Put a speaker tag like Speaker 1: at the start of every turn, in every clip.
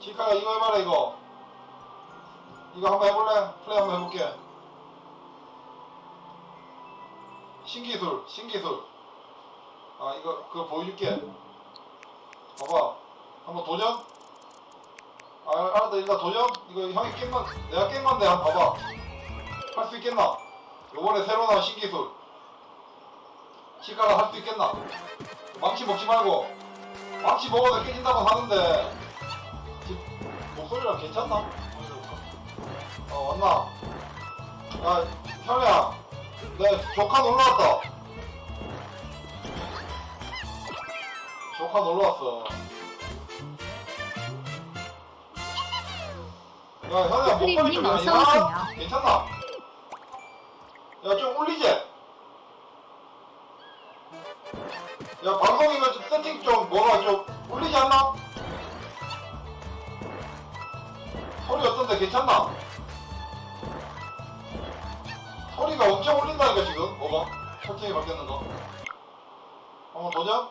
Speaker 1: 치카가 이거 해봐라 이거. 이거 한번 해볼래? 플레이 한번 해볼게. 신기술 신기술. 아 이거 그거 보여줄게. 봐봐. 한번 도전? 아 알았다. 일단 도전? 이거 형이 깬건 내가 깬 건데 한번 봐봐. 할 수 있겠나? 요번에 새로 나온 신기술. 치카가 할수 있겠나? 망치 먹지 말고. 망치 먹어도 깨진다고 하는데 소리랑 괜찮나? 어 왔나? 야 형이야 내 조카 놀러 왔다 조카 놀러 왔어 야 현우야 목소리 좀 아니야?
Speaker 2: 오세요.
Speaker 1: 괜찮나? 야 좀 울리지? 야 방송 이거 좀 세팅 좀 뭐가 좀 어떤데 괜찮나? 소리가 엄청 울린다니까 지금 뭐가? 설정이 바뀌었는 거 한번 도전?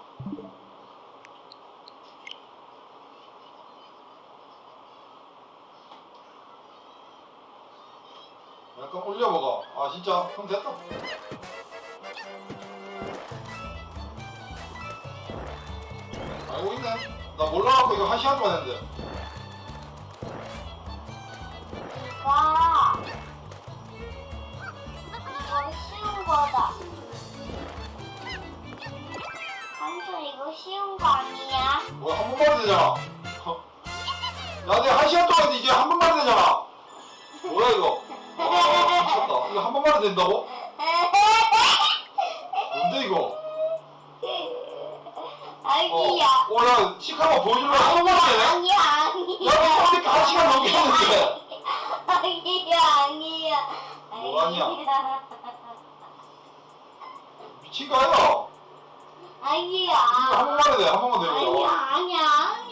Speaker 1: 약간 올려보가 아 진짜? 그럼 됐다 알고 있네 나 몰라갖고 이거 한 시간 동안 했는데
Speaker 3: 이거 쉬운 거 아니야?
Speaker 1: 뭐야 한 번만 되잖아 야 내가 한 시간 동안 했는데 이제 한 번만 되잖아 뭐야 이거 아 미쳤다 이거 한 번만 된다고? 뭔데 이거
Speaker 3: 아기야.
Speaker 1: 어, 야 치카가 보여줄래 한 번만 돼?
Speaker 3: 아니야
Speaker 1: 야
Speaker 3: 아니야.
Speaker 1: 너 그러니까 한 시간 넘겠는데
Speaker 3: 아니야 아니야.
Speaker 1: 뭐가 아니야? 미친 거 아니야?
Speaker 3: 아니야.
Speaker 1: 한 번만 해야 돼, 한 번만 더
Speaker 3: 아니야
Speaker 1: 해보자.
Speaker 3: 아니야